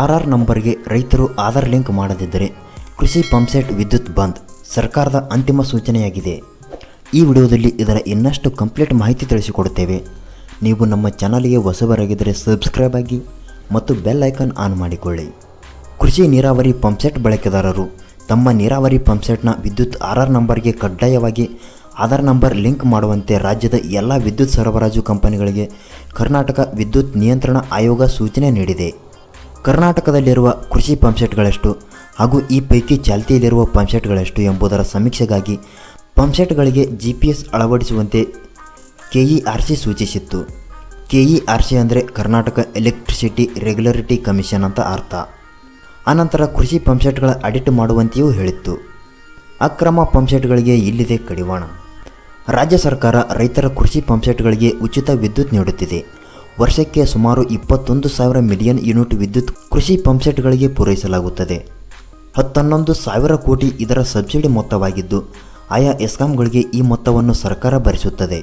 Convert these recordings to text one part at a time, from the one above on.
R R ನಂಬರ್ಗೆ ರೈತರು Aadhaar link ಮಾಡದಿದ್ದರೆ ಕೃಷಿ ಪಂಪ್ಸೆಟ್ ವಿದ್ಯುತ್ ಬಂದ್ ಸರ್ಕಾರದ ಅಂತಿಮ ಸೂಚನೆಯಾಗಿದೆ. ಈ ವಿಡಿಯೋದಲ್ಲಿ ಇದರ ಇನ್ನಷ್ಟು ಕಂಪ್ಲೀಟ್ ಮಾಹಿತಿ ತಿಳಿಸಿಕೊಡುತ್ತೇವೆ. ನೀವು ನಮ್ಮ ಚಾನಲ್ಗೆ ಹೊಸಬರಾಗಿದ್ದರೆ ಸಬ್ಸ್ಕ್ರೈಬ್ ಆಗಿ ಮತ್ತು ಬೆಲ್ ಐಕಾನ್ ಆನ್ ಮಾಡಿಕೊಳ್ಳಿ. ಕೃಷಿ ನೀರಾವರಿ ಪಂಪ್ಸೆಟ್ ಬಳಕೆದಾರರು ತಮ್ಮ ನೀರಾವರಿ ಪಂಪ್ಸೆಟ್ನ ವಿದ್ಯುತ್ ಆರ್ ಆರ್ ನಂಬರ್ಗೆ ಕಡ್ಡಾಯವಾಗಿ ಆಧಾರ್ ನಂಬರ್ ಲಿಂಕ್ ಮಾಡುವಂತೆ ರಾಜ್ಯದ ಎಲ್ಲ ವಿದ್ಯುತ್ ಸರಬರಾಜು ಕಂಪನಿಗಳಿಗೆ ಕರ್ನಾಟಕ ವಿದ್ಯುತ್ ನಿಯಂತ್ರಣ ಆಯೋಗ ಸೂಚನೆ ನೀಡಿದೆ. ಕರ್ನಾಟಕದಲ್ಲಿರುವ ಕೃಷಿ ಪಂಪ್ಸೆಟ್ಗಳೆಷ್ಟು ಹಾಗೂ ಈ ಪೈಕಿ ಚಾಲ್ತಿಯಲ್ಲಿರುವ ಪಂಪ್ಸೆಟ್ಗಳೆಷ್ಟು ಎಂಬುದರ ಸಮೀಕ್ಷೆಗಾಗಿ ಪಂಪ್ಸೆಟ್ಗಳಿಗೆ ಜಿ ಪಿ ಎಸ್ ಅಳವಡಿಸುವಂತೆ ಕೆಇಆರ್ಸಿ ಸೂಚಿಸಿತ್ತು. ಕೆಇಆರ್ಸಿ ಅಂದರೆ ಕರ್ನಾಟಕ ಎಲೆಕ್ಟ್ರಿಸಿಟಿ ರೆಗ್ಯುಲರಿಟಿ ಕಮಿಷನ್ ಅಂತ ಅರ್ಥ. ಆನಂತರ ಕೃಷಿ ಪಂಪ್ಸೆಟ್ಗಳ ಅಡಿಟ್ ಮಾಡುವಂತೆಯೂ ಹೇಳಿತ್ತು. ಅಕ್ರಮ ಪಂಪ್ಸೆಟ್ಗಳಿಗೆ ಇಲ್ಲಿದೆ ಕಡಿವಾಣ. ರಾಜ್ಯ ಸರ್ಕಾರ ರೈತರ ಕೃಷಿ ಪಂಪ್ಸೆಟ್ಗಳಿಗೆ ಉಚಿತ ವಿದ್ಯುತ್ ನೀಡುತ್ತಿದೆ. ವರ್ಷಕ್ಕೆ ಸುಮಾರು ಇಪ್ಪತ್ತೊಂದು ಸಾವಿರ ಮಿಲಿಯನ್ ಯೂನಿಟ್ ವಿದ್ಯುತ್ ಕೃಷಿ ಪಂಪ್ಸೆಟ್ಗಳಿಗೆ ಪೂರೈಸಲಾಗುತ್ತದೆ. ಹತ್ತನ್ನೊಂದು ಸಾವಿರ ಕೋಟಿ ಇದರ ಸಬ್ಸಿಡಿ ಮೊತ್ತವಾಗಿದ್ದು, ಆಯಾ ಎಸ್ಕಾಂಗಳಿಗೆ ಈ ಮೊತ್ತವನ್ನು ಸರ್ಕಾರ ಭರಿಸುತ್ತದೆ.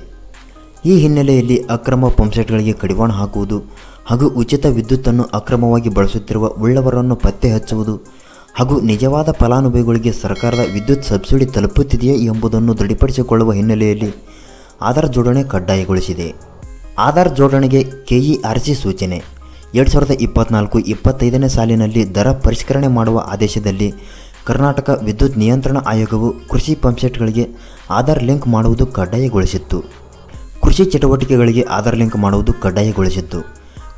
ಈ ಹಿನ್ನೆಲೆಯಲ್ಲಿ ಅಕ್ರಮ ಪಂಪ್ಸೆಟ್ಗಳಿಗೆ ಕಡಿವಾಣ ಹಾಕುವುದು ಹಾಗೂ ಉಚಿತ ವಿದ್ಯುತ್ತನ್ನು ಅಕ್ರಮವಾಗಿ ಬಳಸುತ್ತಿರುವ ಉಳ್ಳವರನ್ನು ಪತ್ತೆ ಹಚ್ಚುವುದು ಹಾಗೂ ನಿಜವಾದ ಫಲಾನುಭವಿಗಳಿಗೆ ಸರ್ಕಾರದ ವಿದ್ಯುತ್ ಸಬ್ಸಿಡಿ ತಲುಪುತ್ತಿದೆಯೇ ಎಂಬುದನ್ನು ದೃಢಪಡಿಸಿಕೊಳ್ಳುವ ಹಿನ್ನೆಲೆಯಲ್ಲಿ ಆಧಾರ್ ಜೋಡಣೆ ಕಡ್ಡಾಯಗೊಳಿಸಿದೆ. ಆಧಾರ್ ಜೋಡಣೆಗೆ ಕೆಇಆರ್ಸಿ ಸೂಚನೆ. ಎರಡು ಸಾವಿರದ ಇಪ್ಪತ್ನಾಲ್ಕು ಇಪ್ಪತ್ತೈದನೇ ಸಾಲಿನಲ್ಲಿ ದರ ಪರಿಷ್ಕರಣೆ ಮಾಡುವ ಆದೇಶದಲ್ಲಿ ಕರ್ನಾಟಕ ವಿದ್ಯುತ್ ನಿಯಂತ್ರಣ ಆಯೋಗವು ಕೃಷಿ ಪಂಪ್ಸೆಟ್ಗಳಿಗೆ ಆಧಾರ್ ಲಿಂಕ್ ಮಾಡುವುದು ಕಡ್ಡಾಯಗೊಳಿಸಿತ್ತು. ಕೃಷಿ ಚಟುವಟಿಕೆಗಳಿಗೆ ಆಧಾರ್ ಲಿಂಕ್ ಮಾಡುವುದು ಕಡ್ಡಾಯಗೊಳಿಸಿತ್ತು.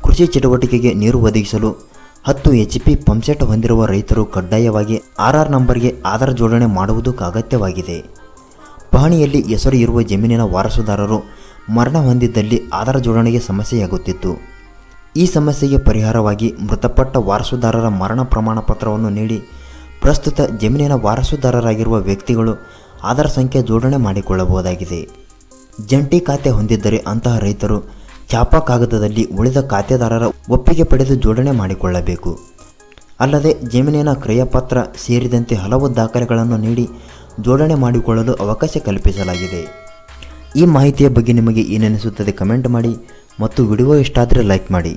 ಕೃಷಿ ಚಟುವಟಿಕೆಗೆ ನೀರು ಒದಗಿಸಲು ಹತ್ತು ಎಚ್ ಪಿ ಪಂಪ್ಸೆಟ್ ಹೊಂದಿರುವ ರೈತರು ಕಡ್ಡಾಯವಾಗಿ ಆರ್ ಆರ್ ನಂಬರ್ಗೆ ಆಧಾರ್ ಜೋಡಣೆ ಮಾಡುವುದು ಅಗತ್ಯವಾಗಿದೆ. ಪಹಣಿಯಲ್ಲಿ ಹೆಸರು ಇರುವ ಜಮೀನಿನ ವಾರಸುದಾರರು ಮರಣ ಹೊಂದಿದ್ದಲ್ಲಿ ಆಧಾರ್ ಜೋಡಣೆಗೆ ಸಮಸ್ಯೆಯಾಗುತ್ತಿತ್ತು. ಈ ಸಮಸ್ಯೆಗೆ ಪರಿಹಾರವಾಗಿ ಮೃತಪಟ್ಟ ವಾರಸುದಾರರ ಮರಣ ಪ್ರಮಾಣ ಪತ್ರವನ್ನು ನೀಡಿ ಪ್ರಸ್ತುತ ಜಮೀನಿನ ವಾರಸುದಾರರಾಗಿರುವ ವ್ಯಕ್ತಿಗಳು ಆಧಾರ್ ಸಂಖ್ಯೆ ಜೋಡಣೆ ಮಾಡಿಕೊಳ್ಳಬಹುದಾಗಿದೆ. ಜಂಟಿ ಖಾತೆ ಹೊಂದಿದ್ದರೆ ಅಂತಹ ರೈತರು ಚಾಪಾ ಕಾಗದದಲ್ಲಿ ಉಳಿದ ಖಾತೆದಾರರ ಒಪ್ಪಿಗೆ ಪಡೆದು ಜೋಡಣೆ ಮಾಡಿಕೊಳ್ಳಬೇಕು. ಅಲ್ಲದೆ ಜಮೀನಿನ ಕ್ರಯಪತ್ರ ಸೇರಿದಂತೆ ಹಲವು ದಾಖಲೆಗಳನ್ನು ನೀಡಿ ಜೋಡಣೆ ಮಾಡಿಕೊಳ್ಳಲು ಅವಕಾಶ ಕಲ್ಪಿಸಲಾಗಿದೆ. ಈ ಮಾಹಿತಿಯ ಬಗ್ಗೆ ನಿಮಗೆ ಏನೆನಿಸುತ್ತದೆ ಕಮೆಂಟ್ ಮಾಡಿ ಮತ್ತು ವಿಡಿಯೋ ಇಷ್ಟ ಆದರೆ ಲೈಕ್ ಮಾಡಿ.